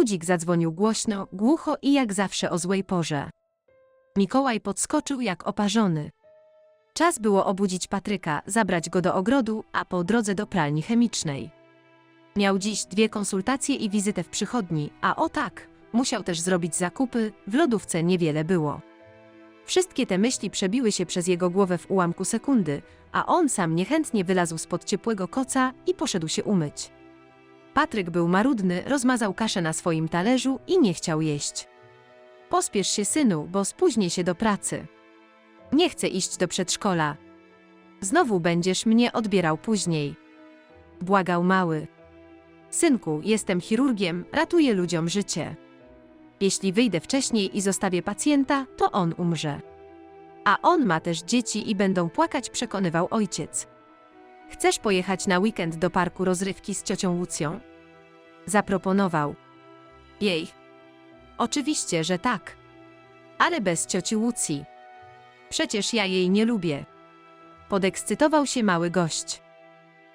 Budzik zadzwonił głośno, głucho i jak zawsze o złej porze. Mikołaj podskoczył jak oparzony. Czas było obudzić Patryka, zabrać go do ogrodu, a po drodze do pralni chemicznej. Miał dziś dwie konsultacje i wizytę w przychodni, a o tak, musiał też zrobić zakupy, w lodówce niewiele było. Wszystkie te myśli przebiły się przez jego głowę w ułamku sekundy, a on sam niechętnie wylazł spod ciepłego koca i poszedł się umyć. Patryk był marudny, rozmazał kaszę na swoim talerzu i nie chciał jeść. Pospiesz się, synu, bo spóźnię się do pracy. Nie chcę iść do przedszkola. Znowu będziesz mnie odbierał później. Błagał mały. Synku, jestem chirurgiem, ratuję ludziom życie. Jeśli wyjdę wcześniej i zostawię pacjenta, to on umrze. A on ma też dzieci i będą płakać, przekonywał ojciec. Chcesz pojechać na weekend do parku rozrywki z ciocią Łucją? Zaproponował. Jej. Oczywiście, że tak. Ale bez cioci Łucji. Przecież ja jej nie lubię. Podekscytował się mały gość.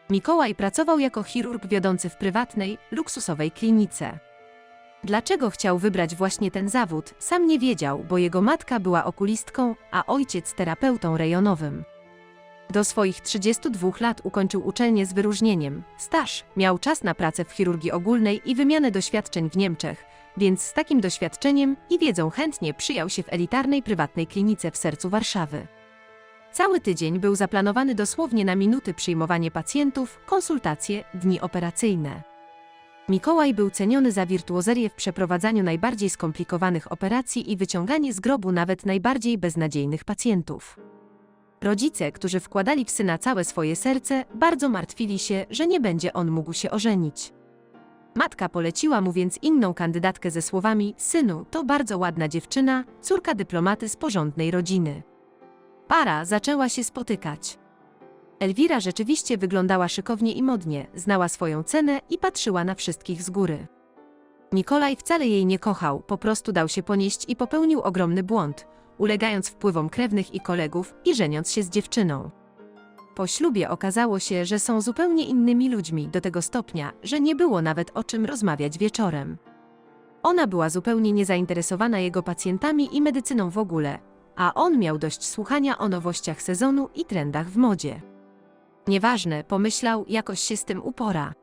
Mikołaj pracował jako chirurg wiodący w prywatnej, luksusowej klinice. Dlaczego chciał wybrać właśnie ten zawód, sam nie wiedział, bo jego matka była okulistką, a ojciec terapeutą rejonowym. Do swoich 32 lat ukończył uczelnię z wyróżnieniem. Staż miał czas na pracę w chirurgii ogólnej i wymianę doświadczeń w Niemczech, więc z takim doświadczeniem i wiedzą chętnie przyjął się w elitarnej prywatnej klinice w sercu Warszawy. Cały tydzień był zaplanowany dosłownie na minuty przyjmowanie pacjentów, konsultacje, dni operacyjne. Mikołaj był ceniony za wirtuozerię w przeprowadzaniu najbardziej skomplikowanych operacji i wyciąganie z grobu nawet najbardziej beznadziejnych pacjentów. Rodzice, którzy wkładali w syna całe swoje serce, bardzo martwili się, że nie będzie on mógł się ożenić. Matka poleciła mu więc inną kandydatkę ze słowami: Synu, to bardzo ładna dziewczyna, córka dyplomaty z porządnej rodziny. Para zaczęła się spotykać. Elwira rzeczywiście wyglądała szykownie i modnie, znała swoją cenę i patrzyła na wszystkich z góry. Nikolaj wcale jej nie kochał, po prostu dał się ponieść i popełnił ogromny błąd, ulegając wpływom krewnych i kolegów i żeniąc się z dziewczyną. Po ślubie okazało się, że są zupełnie innymi ludźmi do tego stopnia, że nie było nawet o czym rozmawiać wieczorem. Ona była zupełnie niezainteresowana jego pacjentami i medycyną w ogóle, a on miał dość słuchania o nowościach sezonu i trendach w modzie. Nieważne, pomyślał, jakoś się z tym upora.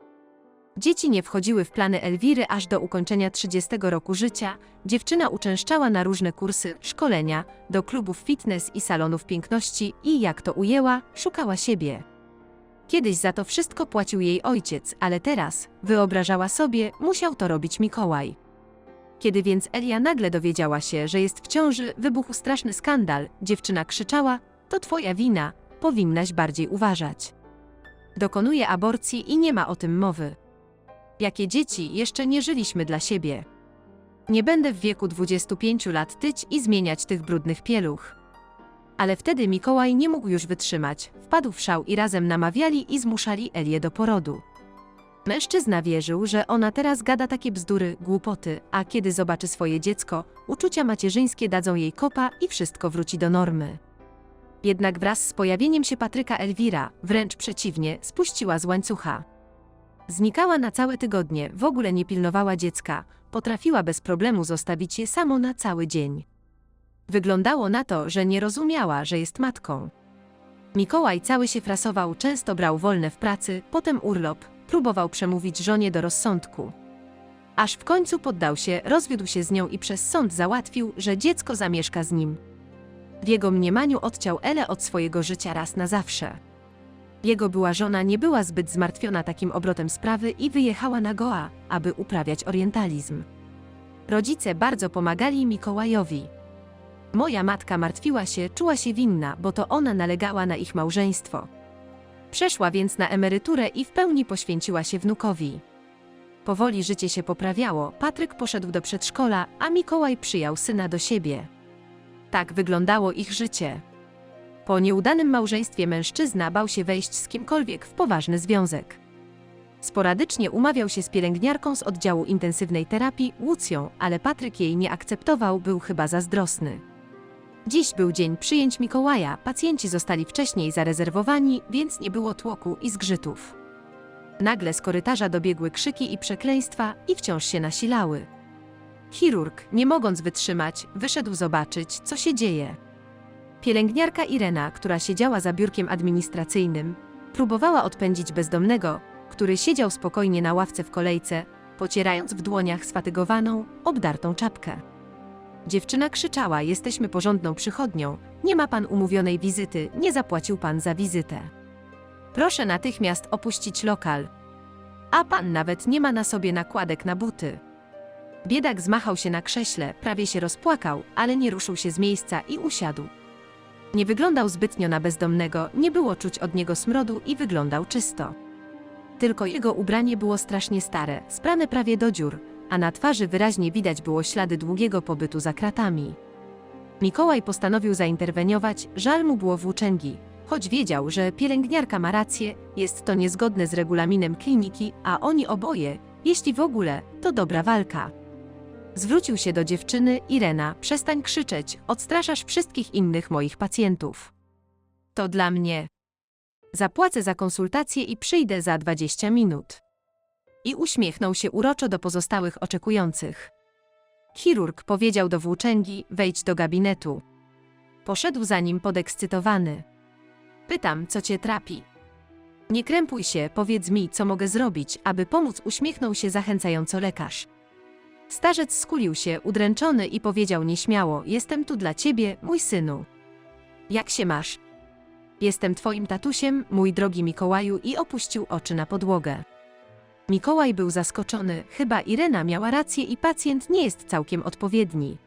Dzieci nie wchodziły w plany Elwiry aż do ukończenia 30 roku życia. Dziewczyna uczęszczała na różne kursy, szkolenia, do klubów fitness i salonów piękności i, jak to ujęła, szukała siebie. Kiedyś za to wszystko płacił jej ojciec, ale teraz, wyobrażała sobie, musiał to robić Mikołaj. Kiedy więc Elia nagle dowiedziała się, że jest w ciąży, wybuchł straszny skandal, dziewczyna krzyczała: To twoja wina, powinnaś bardziej uważać. Dokonuje aborcji i nie ma o tym mowy. Jakie dzieci jeszcze nie żyliśmy dla siebie. Nie będę w wieku 25 lat tyć i zmieniać tych brudnych pieluch. Ale wtedy Mikołaj nie mógł już wytrzymać, wpadł w szał i razem namawiali i zmuszali Elię do porodu. Mężczyzna wierzył, że ona teraz gada takie bzdury, głupoty, a kiedy zobaczy swoje dziecko, uczucia macierzyńskie dadzą jej kopa i wszystko wróci do normy. Jednak wraz z pojawieniem się Patryka Elwira, wręcz przeciwnie, spuściła z łańcucha. Znikała na całe tygodnie, w ogóle nie pilnowała dziecka, potrafiła bez problemu zostawić je samo na cały dzień. Wyglądało na to, że nie rozumiała, że jest matką. Mikołaj cały się frasował, często brał wolne w pracy, potem urlop, próbował przemówić żonie do rozsądku. Aż w końcu poddał się, rozwiódł się z nią i przez sąd załatwił, że dziecko zamieszka z nim. W jego mniemaniu odciął Elę od swojego życia raz na zawsze. Jego była żona nie była zbyt zmartwiona takim obrotem sprawy i wyjechała na Goa, aby uprawiać orientalizm. Rodzice bardzo pomagali Mikołajowi. Moja matka martwiła się, czuła się winna, bo to ona nalegała na ich małżeństwo. Przeszła więc na emeryturę i w pełni poświęciła się wnukowi. Powoli życie się poprawiało, Patryk poszedł do przedszkola, a Mikołaj przyjął syna do siebie. Tak wyglądało ich życie. Po nieudanym małżeństwie mężczyzna bał się wejść z kimkolwiek w poważny związek. Sporadycznie umawiał się z pielęgniarką z oddziału intensywnej terapii, Łucją, ale Patryk jej nie akceptował, był chyba zazdrosny. Dziś był dzień przyjęć Mikołaja, pacjenci zostali wcześniej zarezerwowani, więc nie było tłoku i zgrzytów. Nagle z korytarza dobiegły krzyki i przekleństwa i wciąż się nasilały. Chirurg, nie mogąc wytrzymać, wyszedł zobaczyć, co się dzieje. Pielęgniarka Irena, która siedziała za biurkiem administracyjnym, próbowała odpędzić bezdomnego, który siedział spokojnie na ławce w kolejce, pocierając w dłoniach sfatygowaną, obdartą czapkę. Dziewczyna krzyczała: Jesteśmy porządną przychodnią, nie ma pan umówionej wizyty, nie zapłacił pan za wizytę. Proszę natychmiast opuścić lokal. A pan nawet nie ma na sobie nakładek na buty. Biedak zmachał się na krześle, prawie się rozpłakał, ale nie ruszył się z miejsca i usiadł. Nie wyglądał zbytnio na bezdomnego, nie było czuć od niego smrodu i wyglądał czysto. Tylko jego ubranie było strasznie stare, sprane prawie do dziur, a na twarzy wyraźnie widać było ślady długiego pobytu za kratami. Mikołaj postanowił zainterweniować, żal mu było włóczęgi, choć wiedział, że pielęgniarka ma rację, jest to niezgodne z regulaminem kliniki, a oni oboje, jeśli w ogóle, to dobra walka. Zwrócił się do dziewczyny Irena, przestań krzyczeć, odstraszasz wszystkich innych moich pacjentów. To dla mnie. Zapłacę za konsultację i przyjdę za 20 minut. I uśmiechnął się uroczo do pozostałych oczekujących. Chirurg powiedział do włóczęgi, wejdź do gabinetu. Poszedł za nim podekscytowany. Pytam, co cię trapi. Nie krępuj się, powiedz mi, co mogę zrobić, aby pomóc, uśmiechnął się zachęcająco lekarz. Starzec skulił się, udręczony i powiedział nieśmiało: Jestem tu dla ciebie, mój synu. Jak się masz? Jestem twoim tatusiem, mój drogi Mikołaju, i opuścił oczy na podłogę. Mikołaj był zaskoczony, chyba Irena miała rację i pacjent nie jest całkiem odpowiedni.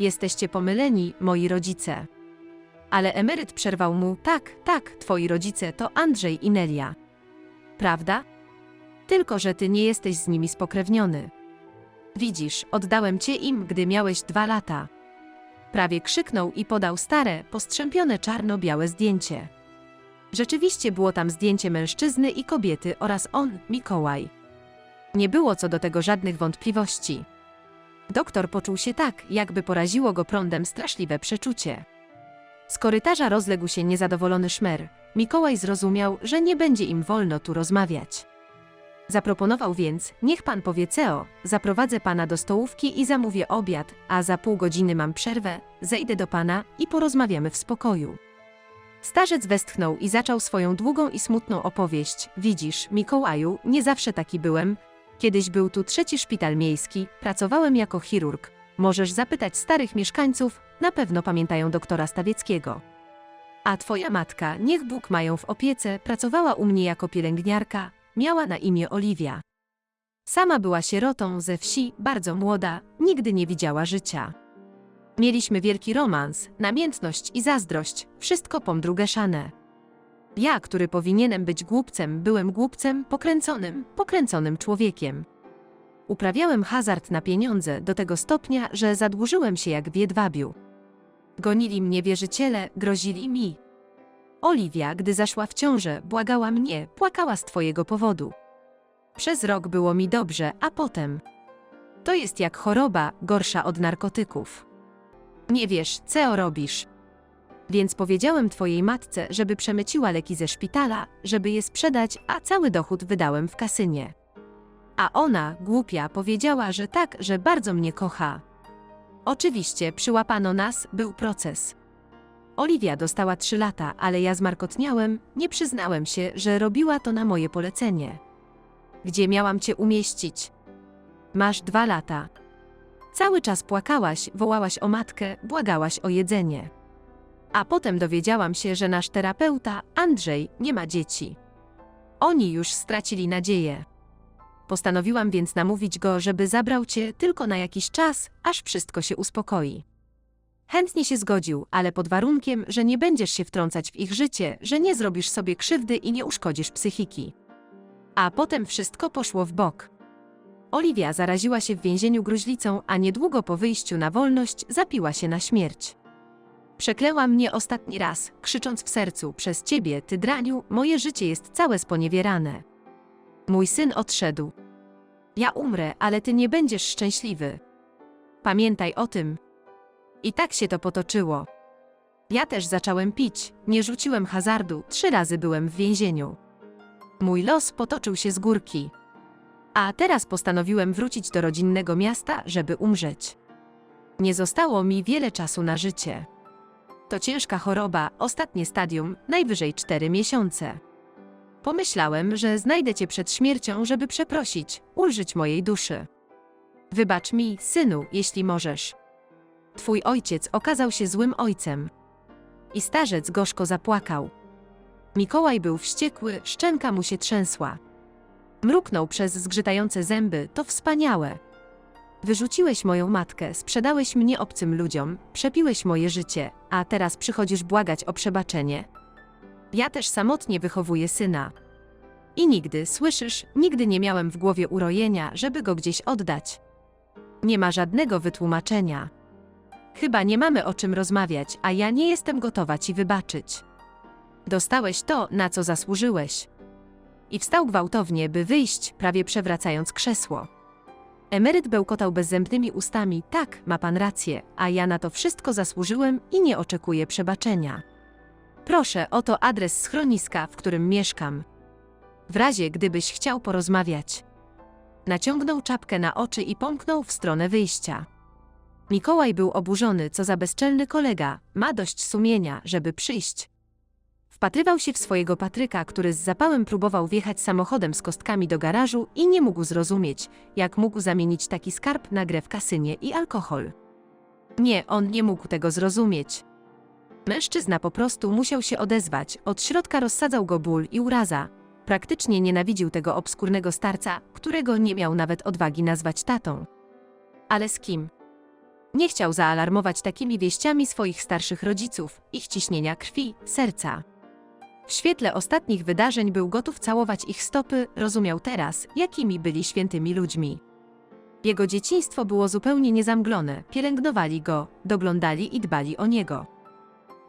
Jesteście pomyleni, moi rodzice. Ale emeryt przerwał mu: Tak, tak, twoi rodzice to Andrzej i Nelia. Prawda? Tylko, że ty nie jesteś z nimi spokrewniony. Widzisz, oddałem cię im, gdy miałeś dwa lata. Prawie krzyknął i podał stare, postrzępione czarno-białe zdjęcie. Rzeczywiście było tam zdjęcie mężczyzny i kobiety oraz on, Mikołaj. Nie było co do tego żadnych wątpliwości. Doktor poczuł się tak, jakby poraziło go prądem straszliwe przeczucie. Z korytarza rozległ się niezadowolony szmer. Mikołaj zrozumiał, że nie będzie im wolno tu rozmawiać. Zaproponował więc, niech pan powie CEO, zaprowadzę pana do stołówki i zamówię obiad, a za pół godziny mam przerwę, zejdę do pana i porozmawiamy w spokoju. Starzec westchnął i zaczął swoją długą i smutną opowieść. Widzisz, Mikołaju, nie zawsze taki byłem. Kiedyś był tu trzeci szpital miejski, pracowałem jako chirurg. Możesz zapytać starych mieszkańców, na pewno pamiętają doktora Stawieckiego. A twoja matka, niech Bóg mają w opiece, pracowała u mnie jako pielęgniarka, miała na imię Oliwia. Sama była sierotą ze wsi, bardzo młoda, nigdy nie widziała życia. Mieliśmy wielki romans, namiętność i zazdrość, wszystko pomdrugeszane. Ja, który powinienem być głupcem, byłem głupcem, pokręconym, pokręconym człowiekiem. Uprawiałem hazard na pieniądze do tego stopnia, że zadłużyłem się jak w jedwabiu. Gonili mnie wierzyciele, grozili mi. Oliwia, gdy zaszła w ciążę, błagała mnie, płakała z twojego powodu. Przez rok było mi dobrze, a potem. To jest jak choroba, gorsza od narkotyków. Nie wiesz, co robisz. Więc powiedziałem twojej matce, żeby przemyciła leki ze szpitala, żeby je sprzedać, a cały dochód wydałem w kasynie. A ona, głupia, powiedziała, że tak, że bardzo mnie kocha. Oczywiście, przyłapano nas, był proces. Oliwia dostała trzy lata, ale ja zmarkotniałem, nie przyznałem się, że robiła to na moje polecenie. Gdzie miałam cię umieścić? Masz dwa lata. Cały czas płakałaś, wołałaś o matkę, błagałaś o jedzenie. A potem dowiedziałam się, że nasz terapeuta, Andrzej, nie ma dzieci. Oni już stracili nadzieję. Postanowiłam więc namówić go, żeby zabrał cię tylko na jakiś czas, aż wszystko się uspokoi. Chętnie się zgodził, ale pod warunkiem, że nie będziesz się wtrącać w ich życie, że nie zrobisz sobie krzywdy i nie uszkodzisz psychiki. A potem wszystko poszło w bok. Oliwia zaraziła się w więzieniu gruźlicą, a niedługo po wyjściu na wolność zapiła się na śmierć. Przeklęła mnie ostatni raz, krzycząc w sercu: Przez ciebie, ty draniu, moje życie jest całe sponiewierane. Mój syn odszedł. Ja umrę, ale ty nie będziesz szczęśliwy. Pamiętaj o tym. I tak się to potoczyło. Ja też zacząłem pić, nie rzuciłem hazardu, trzy razy byłem w więzieniu. Mój los potoczył się z górki. A teraz postanowiłem wrócić do rodzinnego miasta, żeby umrzeć. Nie zostało mi wiele czasu na życie. To ciężka choroba, ostatnie stadium, najwyżej cztery miesiące. Pomyślałem, że znajdę cię przed śmiercią, żeby przeprosić, ulżyć mojej duszy. Wybacz mi, synu, jeśli możesz. Twój ojciec okazał się złym ojcem. I starzec gorzko zapłakał. Mikołaj był wściekły, szczęka mu się trzęsła. Mruknął przez zgrzytające zęby, to wspaniałe. Wyrzuciłeś moją matkę, sprzedałeś mnie obcym ludziom, przepiłeś moje życie, a teraz przychodzisz błagać o przebaczenie. Ja też samotnie wychowuję syna. I nigdy, słyszysz, nigdy nie miałem w głowie urojenia, żeby go gdzieś oddać. Nie ma żadnego wytłumaczenia. Chyba nie mamy o czym rozmawiać, a ja nie jestem gotowa ci wybaczyć. Dostałeś to, na co zasłużyłeś. I wstał gwałtownie, by wyjść, prawie przewracając krzesło. Emeryt bełkotał bezzębnymi ustami, tak, ma pan rację, a ja na to wszystko zasłużyłem i nie oczekuję przebaczenia. Proszę, oto adres schroniska, w którym mieszkam. W razie, gdybyś chciał porozmawiać. Naciągnął czapkę na oczy i pomknął w stronę wyjścia. Mikołaj był oburzony, co za bezczelny kolega, ma dość sumienia, żeby przyjść. Wpatrywał się w swojego Patryka, który z zapałem próbował wjechać samochodem z kostkami do garażu i nie mógł zrozumieć, jak mógł zamienić taki skarb na grę w kasynie i alkohol. Nie, on nie mógł tego zrozumieć. Mężczyzna po prostu musiał się odezwać, od środka rozsadzał go ból i uraza. Praktycznie nienawidził tego obskurnego starca, którego nie miał nawet odwagi nazwać tatą. Ale z kim? Nie chciał zaalarmować takimi wieściami swoich starszych rodziców, ich ciśnienia krwi, serca. W świetle ostatnich wydarzeń był gotów całować ich stopy, rozumiał teraz, jakimi byli świętymi ludźmi. Jego dzieciństwo było zupełnie niezamglone, pielęgnowali go, doglądali i dbali o niego.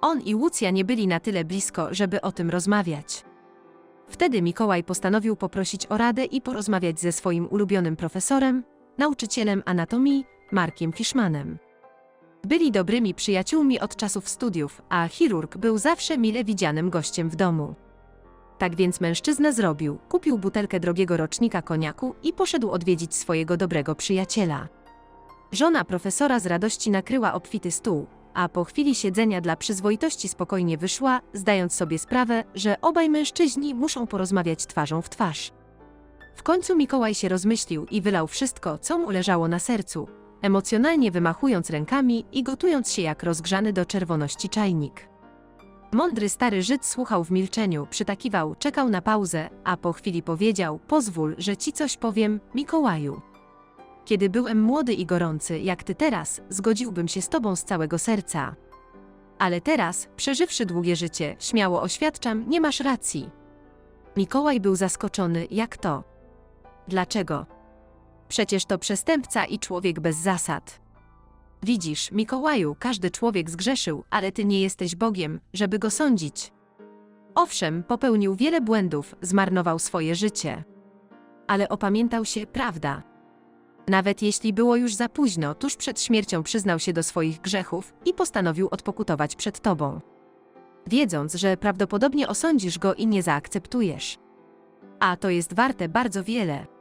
On i Łucja nie byli na tyle blisko, żeby o tym rozmawiać. Wtedy Mikołaj postanowił poprosić o radę i porozmawiać ze swoim ulubionym profesorem, nauczycielem anatomii, Markiem Fiszmanem. Byli dobrymi przyjaciółmi od czasów studiów, a chirurg był zawsze mile widzianym gościem w domu. Tak więc mężczyzna zrobił, kupił butelkę drogiego rocznika koniaku i poszedł odwiedzić swojego dobrego przyjaciela. Żona profesora z radości nakryła obfity stół, a po chwili siedzenia dla przyzwoitości spokojnie wyszła, zdając sobie sprawę, że obaj mężczyźni muszą porozmawiać twarzą w twarz. W końcu Mikołaj się rozmyślił i wylał wszystko, co mu leżało na sercu, emocjonalnie wymachując rękami i gotując się jak rozgrzany do czerwoności czajnik. Mądry stary Żyd słuchał w milczeniu, przytakiwał, czekał na pauzę, a po chwili powiedział: Pozwól, że ci coś powiem, Mikołaju. Kiedy byłem młody i gorący, jak ty teraz, zgodziłbym się z tobą z całego serca. Ale teraz, przeżywszy długie życie, śmiało oświadczam, nie masz racji. Mikołaj był zaskoczony, jak to? Dlaczego? Przecież to przestępca i człowiek bez zasad. Widzisz, Mikołaju, każdy człowiek zgrzeszył, ale ty nie jesteś Bogiem, żeby go sądzić. Owszem, popełnił wiele błędów, zmarnował swoje życie. Ale opamiętał się, prawda? Nawet jeśli było już za późno, tuż przed śmiercią przyznał się do swoich grzechów i postanowił odpokutować przed tobą. Wiedząc, że prawdopodobnie osądzisz go i nie zaakceptujesz. A to jest warte bardzo wiele.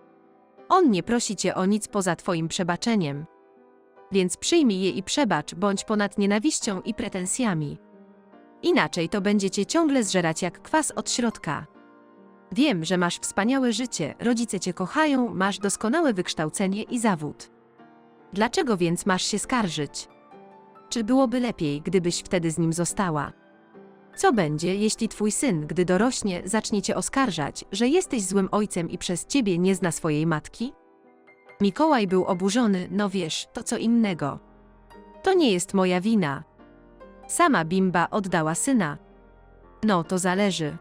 On nie prosi cię o nic poza twoim przebaczeniem. Więc przyjmij je i przebacz, bądź ponad nienawiścią i pretensjami. Inaczej to będzie cię ciągle zżerać jak kwas od środka. Wiem, że masz wspaniałe życie, rodzice cię kochają, masz doskonałe wykształcenie i zawód. Dlaczego więc masz się skarżyć? Czy byłoby lepiej, gdybyś wtedy z nim została? Co będzie, jeśli twój syn, gdy dorośnie, zacznie cię oskarżać, że jesteś złym ojcem i przez ciebie nie zna swojej matki? Mikołaj był oburzony, no wiesz, to co innego. To nie jest moja wina. Sama Bimba oddała syna. No, to zależy.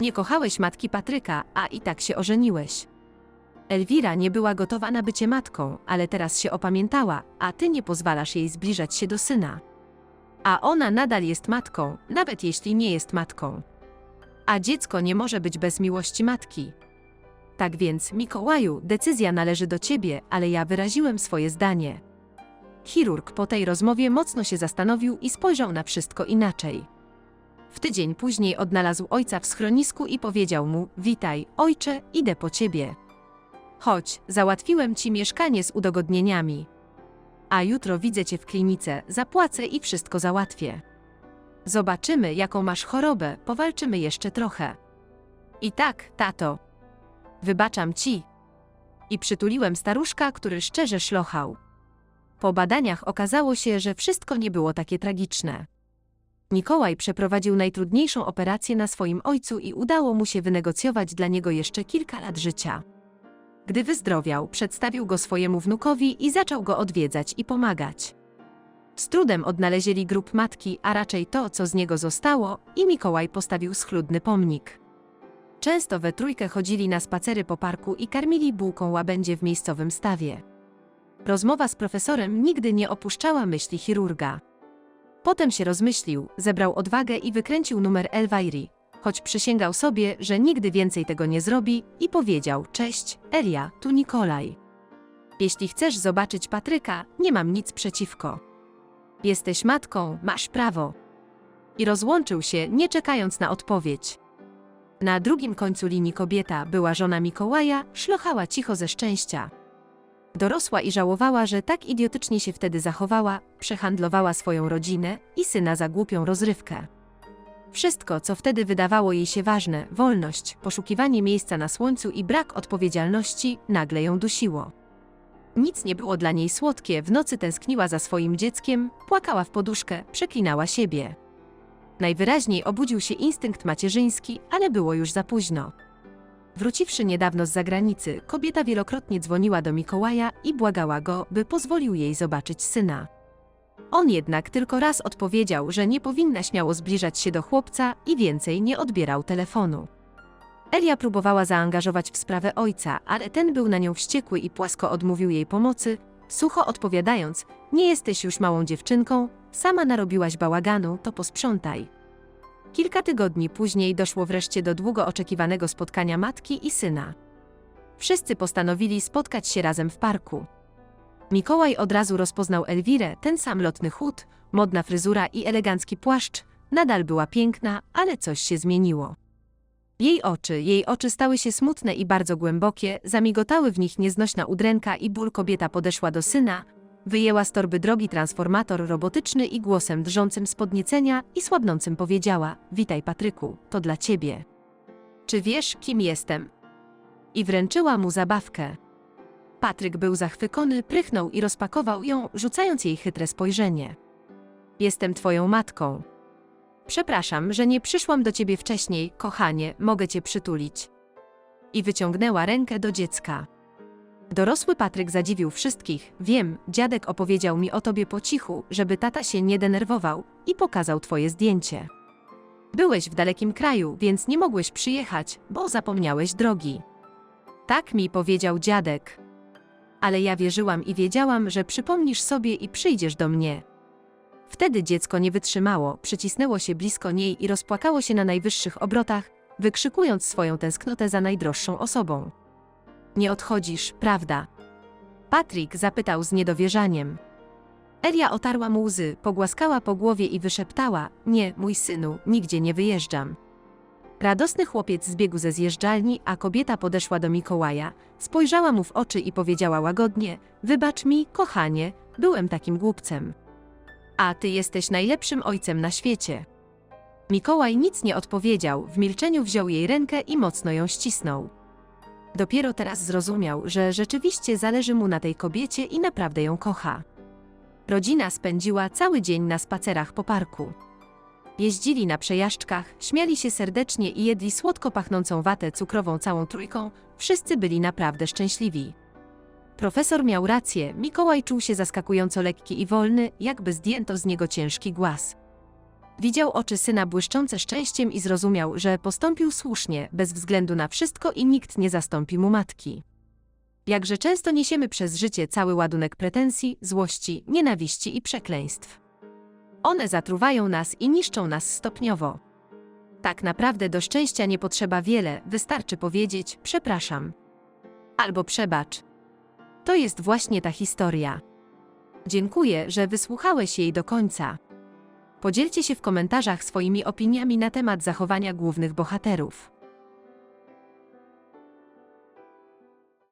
Nie kochałeś matki Patryka, a i tak się ożeniłeś. Elwira nie była gotowa na bycie matką, ale teraz się opamiętała, a ty nie pozwalasz jej zbliżać się do syna. A ona nadal jest matką, nawet jeśli nie jest matką. A dziecko nie może być bez miłości matki. Tak więc, Mikołaju, decyzja należy do ciebie, ale ja wyraziłem swoje zdanie. Chirurg po tej rozmowie mocno się zastanowił i spojrzał na wszystko inaczej. W tydzień później odnalazł ojca w schronisku i powiedział mu: Witaj, ojcze, idę po ciebie. Chodź, załatwiłem ci mieszkanie z udogodnieniami. A jutro widzę cię w klinice, zapłacę i wszystko załatwię. Zobaczymy, jaką masz chorobę, powalczymy jeszcze trochę. I tak, tato. Wybaczam ci. I przytuliłem staruszka, który szczerze szlochał. Po badaniach okazało się, że wszystko nie było takie tragiczne. Mikołaj przeprowadził najtrudniejszą operację na swoim ojcu i udało mu się wynegocjować dla niego jeszcze kilka lat życia. Gdy wyzdrowiał, przedstawił go swojemu wnukowi i zaczął go odwiedzać i pomagać. Z trudem odnalezieli grób matki, a raczej to, co z niego zostało, i Mikołaj postawił schludny pomnik. Często we trójkę chodzili na spacery po parku i karmili bułką łabędzie w miejscowym stawie. Rozmowa z profesorem nigdy nie opuszczała myśli chirurga. Potem się rozmyślił, zebrał odwagę i wykręcił numer Elwairi, choć przysięgał sobie, że nigdy więcej tego nie zrobi i powiedział: Cześć, Elia, tu Nikolaj. Jeśli chcesz zobaczyć Patryka, nie mam nic przeciwko. Jesteś matką, masz prawo. I rozłączył się, nie czekając na odpowiedź. Na drugim końcu linii kobieta, była żona Mikołaja, szlochała cicho ze szczęścia. Dorosła i żałowała, że tak idiotycznie się wtedy zachowała, przehandlowała swoją rodzinę i syna za głupią rozrywkę. Wszystko, co wtedy wydawało jej się ważne, wolność, poszukiwanie miejsca na słońcu i brak odpowiedzialności, nagle ją dusiło. Nic nie było dla niej słodkie, w nocy tęskniła za swoim dzieckiem, płakała w poduszkę, przeklinała siebie. Najwyraźniej obudził się instynkt macierzyński, ale było już za późno. Wróciwszy niedawno z zagranicy, kobieta wielokrotnie dzwoniła do Mikołaja i błagała go, by pozwolił jej zobaczyć syna. On jednak tylko raz odpowiedział, że nie powinna śmiało zbliżać się do chłopca i więcej nie odbierał telefonu. Elia próbowała zaangażować w sprawę ojca, ale ten był na nią wściekły i płasko odmówił jej pomocy, sucho odpowiadając: Nie jesteś już małą dziewczynką, sama narobiłaś bałaganu, to posprzątaj. Kilka tygodni później doszło wreszcie do długo oczekiwanego spotkania matki i syna. Wszyscy postanowili spotkać się razem w parku. Mikołaj od razu rozpoznał Elwirę, ten sam lotny chód, modna fryzura i elegancki płaszcz. Nadal była piękna, ale coś się zmieniło. Jej oczy, jej oczy stały się smutne i bardzo głębokie, zamigotały w nich nieznośna udręka i ból kobieta podeszła do syna, wyjęła z torby drogi transformator robotyczny i głosem drżącym z podniecenia i słabnącym powiedziała: Witaj, Patryku, to dla ciebie. Czy wiesz, kim jestem? I wręczyła mu zabawkę. Patryk był zachwycony, prychnął i rozpakował ją, rzucając jej chytre spojrzenie. Jestem twoją matką. Przepraszam, że nie przyszłam do ciebie wcześniej, kochanie, mogę cię przytulić. I wyciągnęła rękę do dziecka. Dorosły Patryk zadziwił wszystkich. Wiem, dziadek opowiedział mi o tobie po cichu, żeby tata się nie denerwował i pokazał twoje zdjęcie. Byłeś w dalekim kraju, więc nie mogłeś przyjechać, bo zapomniałeś drogi. Tak mi powiedział dziadek. Ale ja wierzyłam i wiedziałam, że przypomnisz sobie i przyjdziesz do mnie. Wtedy dziecko nie wytrzymało, przycisnęło się blisko niej i rozpłakało się na najwyższych obrotach, wykrzykując swoją tęsknotę za najdroższą osobą. Nie odchodzisz, prawda? Patryk zapytał z niedowierzaniem. Elia otarła mu łzy, pogłaskała po głowie i wyszeptała: Nie, mój synu, nigdzie nie wyjeżdżam. Radosny chłopiec zbiegł ze zjeżdżalni, a kobieta podeszła do Mikołaja, spojrzała mu w oczy i powiedziała łagodnie: Wybacz mi, kochanie, byłem takim głupcem. A ty jesteś najlepszym ojcem na świecie. Mikołaj nic nie odpowiedział, w milczeniu wziął jej rękę i mocno ją ścisnął. Dopiero teraz zrozumiał, że rzeczywiście zależy mu na tej kobiecie i naprawdę ją kocha. Rodzina spędziła cały dzień na spacerach po parku. Jeździli na przejażdżkach, śmiali się serdecznie i jedli słodko pachnącą watę cukrową całą trójką, wszyscy byli naprawdę szczęśliwi. Profesor miał rację, Mikołaj czuł się zaskakująco lekki i wolny, jakby zdjęto z niego ciężki głaz. Widział oczy syna błyszczące szczęściem i zrozumiał, że postąpił słusznie, bez względu na wszystko i nikt nie zastąpi mu matki. Jakże często niesiemy przez życie cały ładunek pretensji, złości, nienawiści i przekleństw. One zatruwają nas i niszczą nas stopniowo. Tak naprawdę do szczęścia nie potrzeba wiele, wystarczy powiedzieć przepraszam. Albo przebacz. To jest właśnie ta historia. Dziękuję, że wysłuchałeś jej do końca. Podzielcie się w komentarzach swoimi opiniami na temat zachowania głównych bohaterów.